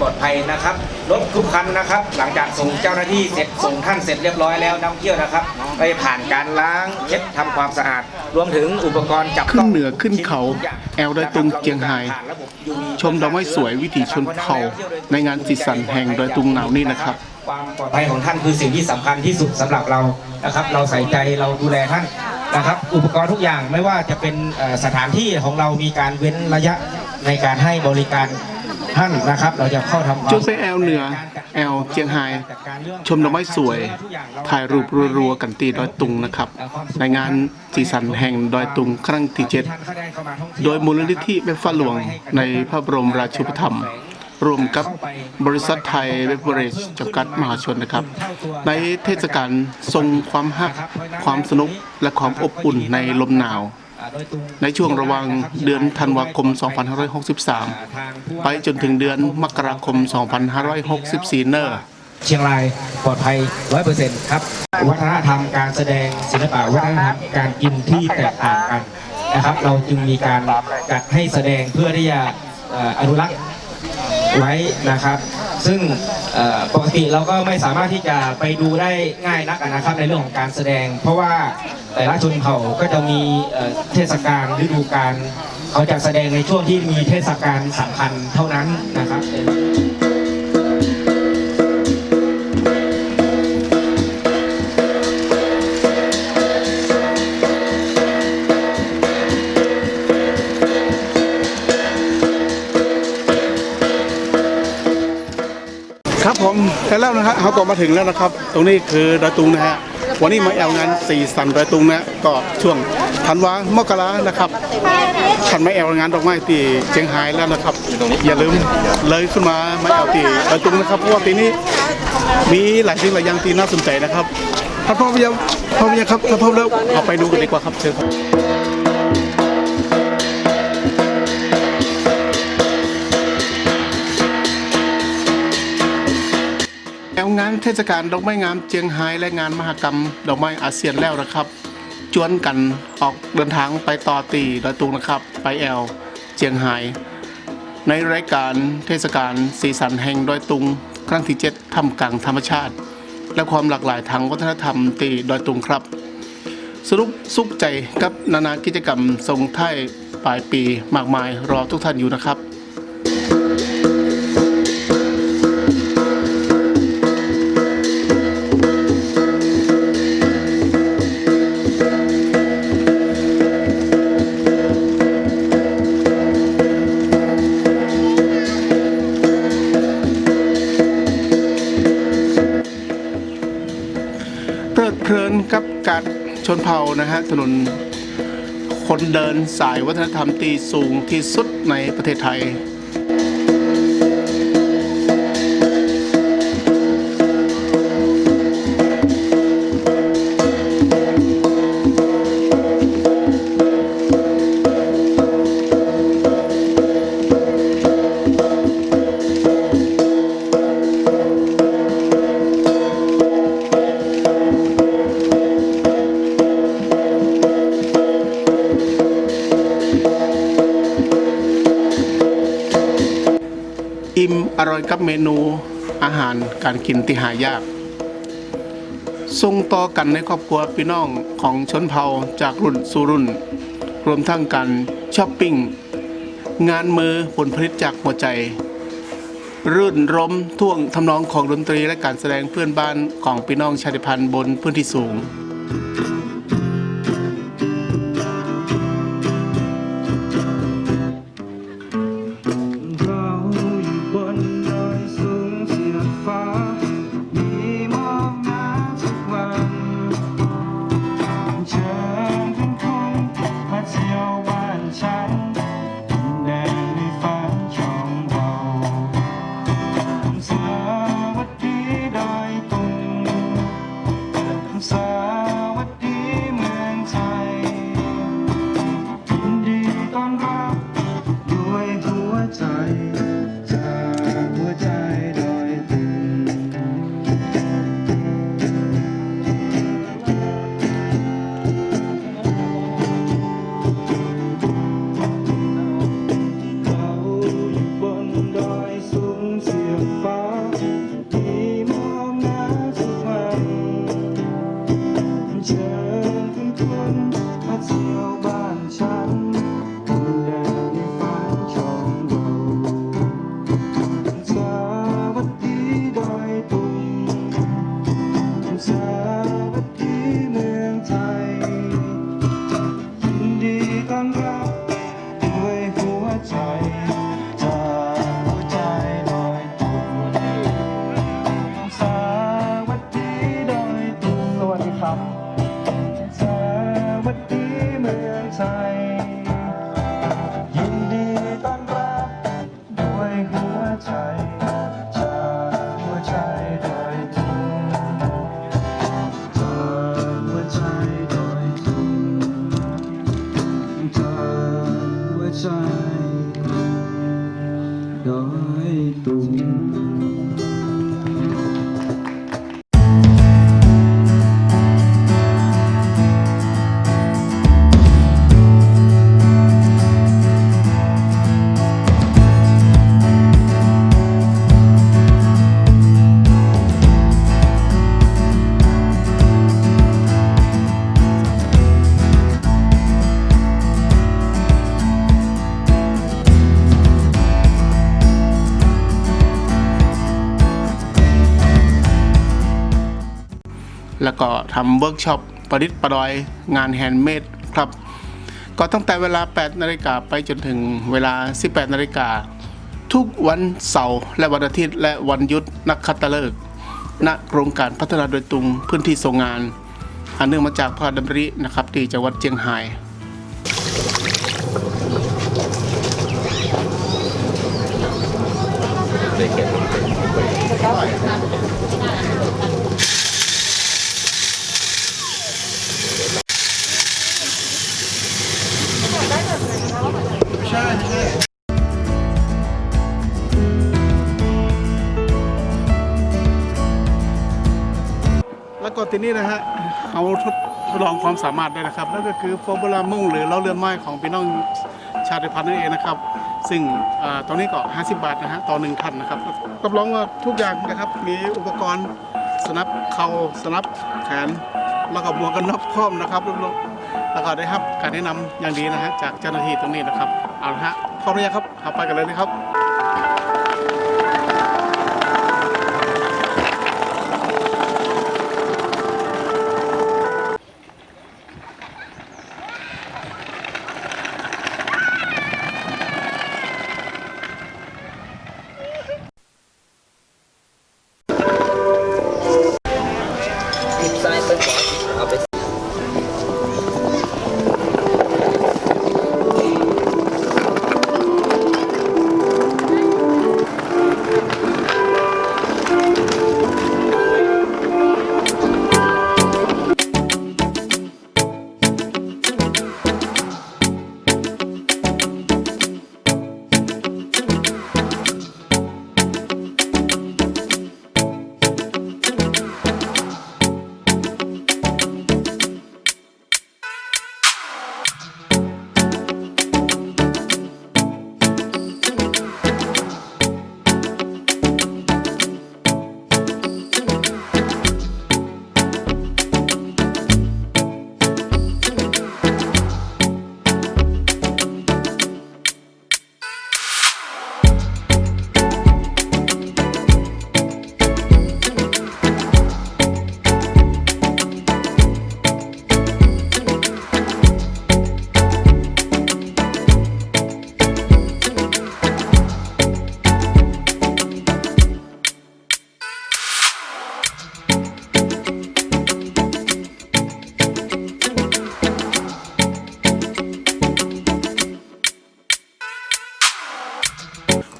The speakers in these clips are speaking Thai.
ปลอดภัยนะครับรถทุกคันนะครับ หลังจากส่งเจ้าหน้าที่เสร็จส่งท่านเสร็จเรียบร้อยแล้วนักท่องเที่ยวนะครับไปผ่านการล้างเช็ดทำความสะอาด รวมถึงอุปกรณ์จับขึ้ต้นงเหนือขึ้นเขา แอลดอยตุงเจียงไฮ้ชมดอกไม้สวยวิถีชนเผ่าในงานสีสันแห่งดอยตุงหนาวนี่นะครับความปลอดภัยของท่านคือสิ่งที่สำคัญที่สุดสำหรับเรานะครับ เราใส่ใจเราดูแลท่านนะครับ อุปกรณ์ทุกอย่างไม่ว่าจะเป็นเอ่อสถานที่ของเรามีการเว้นระยะในการให้บริการ ท่านนะครับ เราจะเข้าทำความจุดไปแอลเหนือ แอลเจียงไฮ้ชมดอกไม้สวย ถ่ายรูปรัวๆกันตีดอยตุงนะครับ ในงานสีสันแห่งดอยตุงครั้งที่เจ็ดโดยมูลนิธิเบฟฟ้าหลวงในพระบรมราชูปถัมภ์ร่วมกับบริษัทไทยเบเวอเรจจำกัดมหาชนนะครับ ในเทศกาลทรงความฮัก ความสนุกและความอบอุ่นในลมหนาว ในช่วงระหว่างเดือนธันวาคม 2563 ไปจนถึงเดือนมกราคม 2564 เนอร์เชียงรายปลอดภัย 100%ครับ วัฒนธรรมการแสดงศิลปะวัฒนธรรมการกินที่แตกต่างกันนะครับ เราจึงมีการจัดให้แสดงเพื่อที่จะเอ่ออนุรักษ์ไว้นะครับ ซึ่ง เอ่อปกติเราก็ไม่สามารถที่จะไปดูได้ง่ายนักนะครับในเรื่องของการแสดง เพราะว่าแต่ละชนเผ่าก็จะมีเอ่อเทศกาลฤดูกาลเขาจะแสดงในช่วงที่มีเทศกาลสำคัญเท่านั้นนะครับะเขาก็มาถึงแล้วนะครับ ตรงนี้คือดอยตุงนะฮะวันนี้มาแอลงานสีสันดอยตุงนะก็ช่วงธันวามกรานะครับฉันมาแอลงานดอกไม้ที่เชียงไฮ้แล้วนะครับ อย่าลืมเลยขึ้นมามาแอลที่ดอยตุงนะครับเพราะว่าปีนี้มีหลายสิ่งหลายอย่างที่น่าสนใจนะครับถ้าพร้อมยังพร้อมยังครับถ้าพร้อแล้วเอาไปดูกันดีกว่าครับเชิญครับ เทศกาลดอกไม้งามเจียงไฮ้และงานมหกรรม ดอกไม้อาเซียนแล้วนะครับ จวนกันออกเดินทางไปต่อตีดอยตุงนะครับ ไปแอลเจียงไฮ้ในรายการเทศกาลสีสันแห่งดอยตุง ครั้งที่เจ็ดทำกลางธรรมชาติ และความหลากหลายทางวัฒนธรรมตีดอยตุงครับ สรุปสุขใจกับนานากิจกรรมทรงไทยปลายปีมากมายรอทุกท่านอยู่นะครับ ชนเผ่านะฮะถนนคนเดินสายวัฒนธรรมตีสูงที่สุดในประเทศไทย เมนูอาหารการกินที่หายากส่งต่อกันในครอบครัวพี่น้องของชนเผ่าจากรุ่นสู่รุ่น รวมทั้งการช้อปปิ้ง งานมือผลผลิตจากหัวใจ รื่นรมท่วงทำนองของดนตรีและการแสดงเพื่อนบ้านของพี่น้องชาติพันธุ์บนพื้นที่สูง แล้วก็ทำเวิร์กช็อปประดิษฐ์ประดอยงานแฮนด์เมดครับ ก็ตั้งแต่เวลา 8 นาฬิกาไปจนถึงเวลา 18 นาฬิกา ทุกวันเสาร์และวันอาทิตย์และวันหยุดนักขัตฤกษ์ณโครงการพัฒนาโดยตรงพื้นที่ทรงงาน อันเนื่องมาจากพระดำรินะครับที่จังหวัดเชียงรายแล้วก็ทีนี้ นี่นะฮะเอาทดทดลองความสามารถได้นะครับนั่นก็คือฟอร์มูลามุ่งหรือเล่าเรือนไม้ของพี่น้องชาติพันธุ์นั่นเองนะครับ ซึ่งอ่าตอนนี้ก็ 50 บาทนะฮะต่อหนึ่งคันนะครับรับรองว่าทุกอย่างนะครับมีอุปกรณ์สนับเข่าสนับแขนแล้วก็หมวกกันน็อกพร้อมนะครับรับรองแล้วก็ได้รับการแนะนำอย่างดีนะฮะจากเจ้าหน้าที่ตรงนี้นะครับเอาละฮะพร้อมหรือยังครับเอาไปกันเลยนะครับ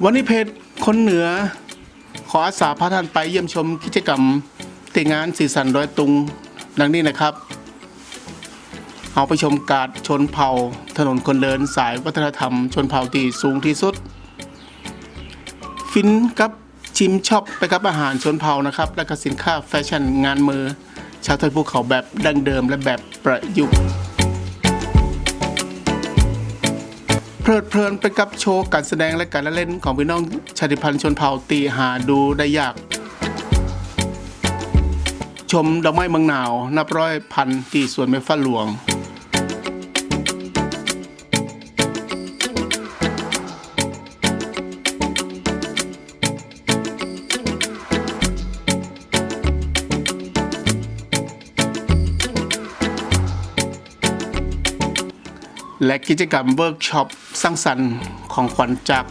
วันนี้เพจคนเหนือ ขออาสาพาท่านไปเยี่ยมชมกิจกรรมติงานสีสันดอยตุงดังนี้นะครับ เอาไปชมการชนเผ่า ถนนคนเดินสายวัฒนธรรม ชนเผ่าที่สูงที่สุด ฟินกับชิมช็อปไปกับอาหารชนเผ่านะครับ และก็สินค้าแฟชั่นงานมือ ชาวไทยภูเขาแบบดั้งเดิมและแบบประยุกต์ เพลิดเพลินไปกับโชว์การแสดงและการละเล่นของพี่น้องชาติพันธุ์ชนเผ่าตีหาดูได้ยาก ชมดอกไม้เมืองหนาว นับร้อยพันที่สวนเมฟ้าหลวง และกิจกรรมเวิร์กช็อปสร้างสรรค์ของขวัญจาก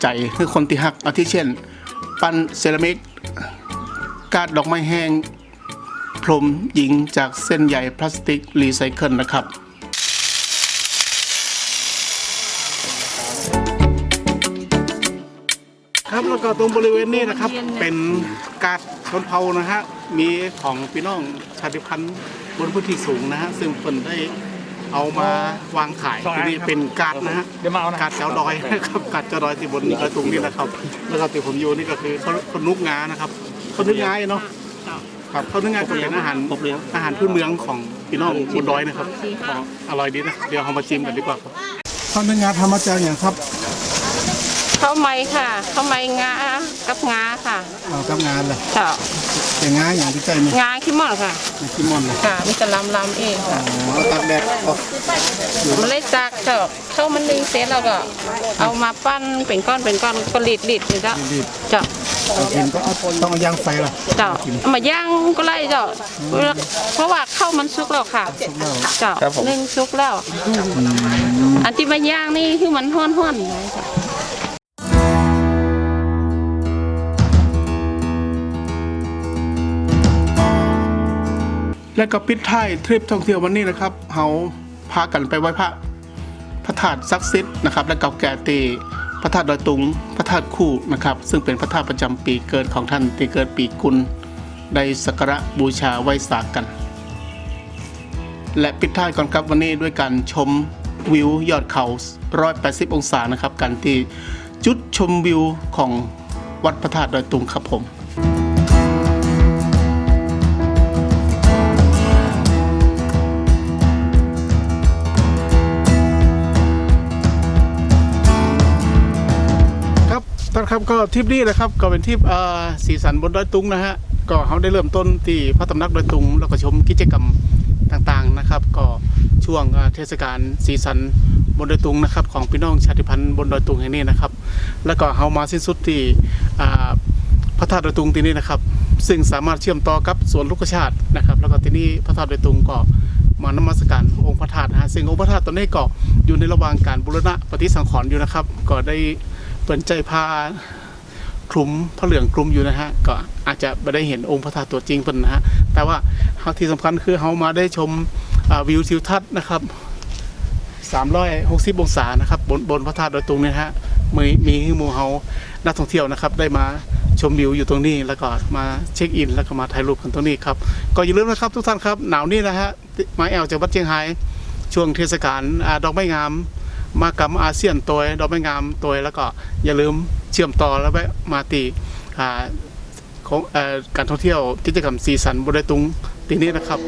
ใจคือคนที่หักอาทิเช่น ปั้นเซรามิกกาดดอกไม้แห้ง พรมหญิงจากเส้นใยพลาสติกรีไซเคิลนะครับครับแล้วก็ตรงบริเวณนี้นะครับเป็นกาดชนเผ่านะฮะมีของพี่น้องชาติพันธุ์บนพื้นที่สูงนะฮะซึ่งเพิ่นได้ เอามาวางขายสองอันที่นี่ครับเป็นการดนะฮะเดี๋ยวมาเอานะการดเจ้าดอยนะครับการดเจ้าดอยที่บนกระตุงนี่นะครับแล้วก็ที่ผมอยู่นี่ก็คือเขาเขานุกงานะครับเขานึกงาเนาะครับเขานึกงาก็เป็นอาหารอาหารพื้นเมืองของพี่น้องบนดอยนะครับก็อร่อยดีนะเดี๋ยวเรามาชิมกันดีกว่าครับข้าวนึ่งงาทำมาจากอย่างครับ ข้าวไหม้ค่ะข้าวไหม้งากับงาค่ะเอากับงานเลยเจ้าแต่งาอย่างที่ใจมีงาขี้ม่อนค่ะกิมมอนเลยค่ะมีแต่ลำลำเองค่ะอ๋อตากแดดออกมันเลยจากเจ้าเข้าวมันนึ่งเสร็จแล้วก็ เอามาปั้นเป็นก้อนเป็นก้อนก็รีดรีดนี่เจ้าเจ้าเอากินก็เอาต้องเอาย่างไฟล่ะเจ้าเอามาย่างก็ไล่เจ้าเพราะว่าข้าวมันสุกแล้วค่ะเจ้านึ่งสุกแล้ว อันที่มาย่างนี่คือมันห้อนๆเลยจ้ะ และก็ปิดท้ายทริปท่องเที่ยววันนี้นะครับเฮาพากันไปไหว้พระพระธาตุศักดิ์สิทธิ์นะครับ และเก่าแก่ตีพระธาตุดอยตุง พระธาตุคู่นะครับ ซึ่งเป็นพระธาตุประจำปีเกิดของท่านที่เกิดปีกุลได้สักการะบูชาไหว้สากกัน และปิดท้ายก่อนครับวันนี้ด้วยการชมวิวยอดเขา 180 องศานะครับกันที่จุดชมวิวของวัดพระธาตุดอยตุงครับผม ครับก็ทริปนี้นะครับก็เป็นทริปอ่าสีสันบนดอยตุงนะฮะก็เขาได้เริ่มต้นที่พระตำหนักดอยตุง แล้วก็ชมกิจกรรมต่างๆนะครับ ก็ช่วงเทศกาลสีสันบนดอยตุงนะครับของพี่น้องชาติพันธุ์บนดอยตุงแห่งนี้นะครับ แล้วก็เขามาสิ้นสุดที่พระธาตุดอยตุงที่นี่นะครับ ซึ่งสามารถเชื่อมต่อกับสวนลูกชาตินะครับ แล้วก็ที่นี่พระธาตุดอยตุงก็มานมัสการองค์พระธาตุนะฮะซึ่งองค์พระธาตุตอนนี้ก็อยู่ในระหว่างการบูรณะปฏิสังขรณ์อยู่นะครับ ก็ได้ เปิดใจพาคลุมพระเหลืองคลุมอยู่นะฮะก็อาจจะไม่ได้เห็นองค์พระธาตุตัวจริงเพิ่นนะฮะแต่ว่าเที่สำคัญคือเฮามาได้ชมวิวทิวทัศน์นะครับ360 องศานะครับบนบนพระธาตุโดอยตุงนี่ยนะฮะมีมีหมู่เฮานักท่องเที่ยวนะครับ ได้มาชมวิวอยู่ตรงนี้แล้วก็มาเช็คอิน แล้วก็มาถ่ายรูปกันตรงนี้ครับก็อย่าลืมนะครับทุกท่านครับหนาวนี่นะฮะมาแอลจากวัดเชียงไฮช่วงเทศกาลดอกไม้งาม มากรรมอาเซียนตัวดอกไม้งามตัวแล้วก็อย่าลืมเชื่อมต่อแล้วแวะมาตีของอการท่องเที่ยวกิจกรรมสีสันบนดอยตุงที่นี้นะครับ